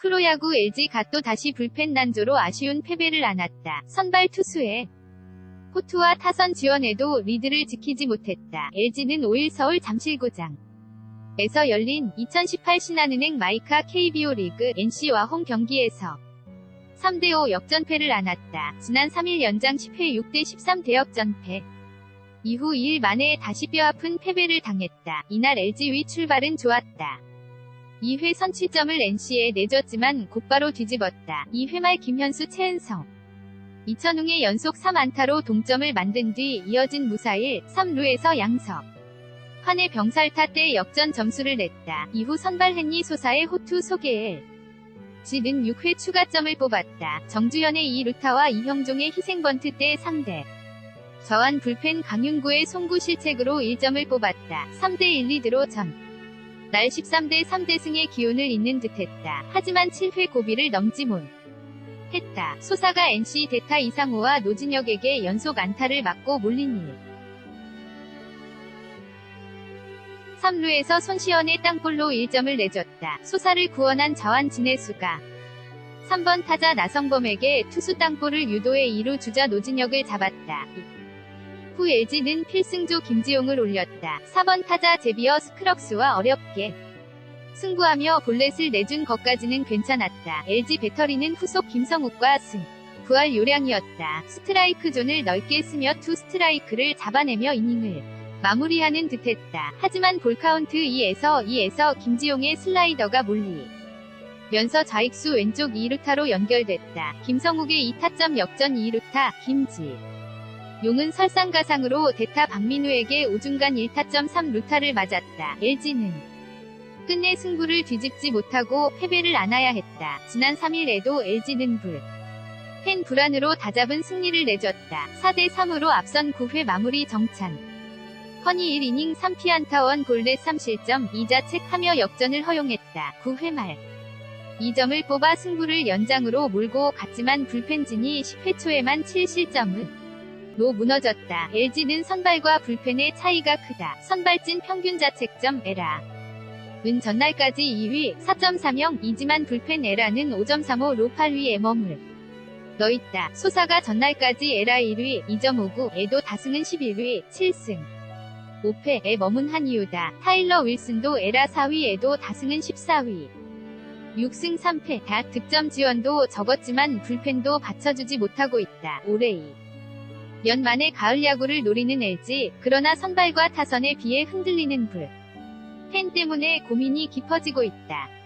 프로야구 LG가 또 다시 불펜 난조로 아쉬운 패배를 안았다. 선발 투수에 포투와 타선 지원에도 리드를 지키지 못했다. LG는 5일 서울 잠실구장 에서 열린 2018 신한은행 마이카 KBO 리그 NC와 홈 경기에서 3대5 역전패를 안았다. 지난 3일 연장 10회 6대13 대역전패. 이후 2일 만에 다시 뼈아픈 패배를 당했다. 이날 LG 위 출발은 좋았다. 2회 선취점을 NC에 내줬지만 곧바로 뒤집었다. 2회 말 김현수 최은성. 이천웅의 연속 3안타로 동점을 만든 뒤 이어진 무사일 3루에서 양석. 환의 병살타 때 역전 점수를 냈다. 이후 선발 헨리 소사의 호투 소개엘. 지는 6회 추가점을 뽑았다. 정주현의 2루타와 이형종의 희생번트 때 상대. 저한 불펜 강윤구의 송구 실책으로 1점을 뽑았다. 3대1 리드로 전. 날 13대 3대 승의 기운을 잇는 듯했다. 하지만 7회 고비를 넘지 못. 했다. 소사가 NC 대타 이상호와 노진혁에게 연속 안타를 맞고 몰린 일. 3루에서 손시현의 땅볼로 1점을 내줬다. 소사를 구원한 자완 진해수가 3번 타자 나성범에게 투수 땅볼을 유도해 2루 주자 노진혁을 잡았다. 후 LG는 필승조 김지용을 올렸다. 4번 타자 제비어 스크럭스와 어렵게 승부하며 볼넷을 내준 것까지는 괜찮았다. LG 배터리는 후속 김성욱과 승. 부활 요량이었다. 스트라이크 존을 넓게 쓰며 투 스트라이크를 잡아내며 이닝을 마무리하는 듯했다. 하지만 볼카운트 2에서 2에서 김지용의 슬라이더가 몰리. 면서 좌익수 왼쪽 2루타로 연결됐다. 김성욱의 2타점 역전 2루타, 김지. 용은 설상가상으로 대타 박민우에게 우중간 1타점 3루타를 맞았다. LG는 끝내 승부를 뒤집지 못하고 패배를 안아야 했다. 지난 3일에도 LG는 불. 팬 불안으로 다잡은 승리를 내줬다. 4대3으로 앞선 9회 마무리 정찬. 허니 1이닝 3피안타원 볼넷 3실점 2자책하며 역전을 허용했다. 9회 말. 2점을 뽑아 승부를 연장으로 몰고 갔지만 불펜진이 10회 초에만 7실점은 로 무너졌다. LG는 선발과 불펜의 차이가 크다. 선발진 평균 자책점 에라. 은 전날까지 2위 4.30이지만 불펜 에라는 5.35로 8위에 머물 너있다. 소사가 전날까지 에라 1위 2.59에도 다승은 11위 7승 5패에 머문한 이유다. 타일러 윌슨도 에라 4위에도 다승은 14위 6승 3패 다 득점 지원도 적었지만 불펜도 받쳐주지 못하고 있다. 올해이 년 만에 가을 야구를 노리는 LG 그러나 선발과 타선에 비해 흔들리는 불 팬 때문에 고민이 깊어지고 있다.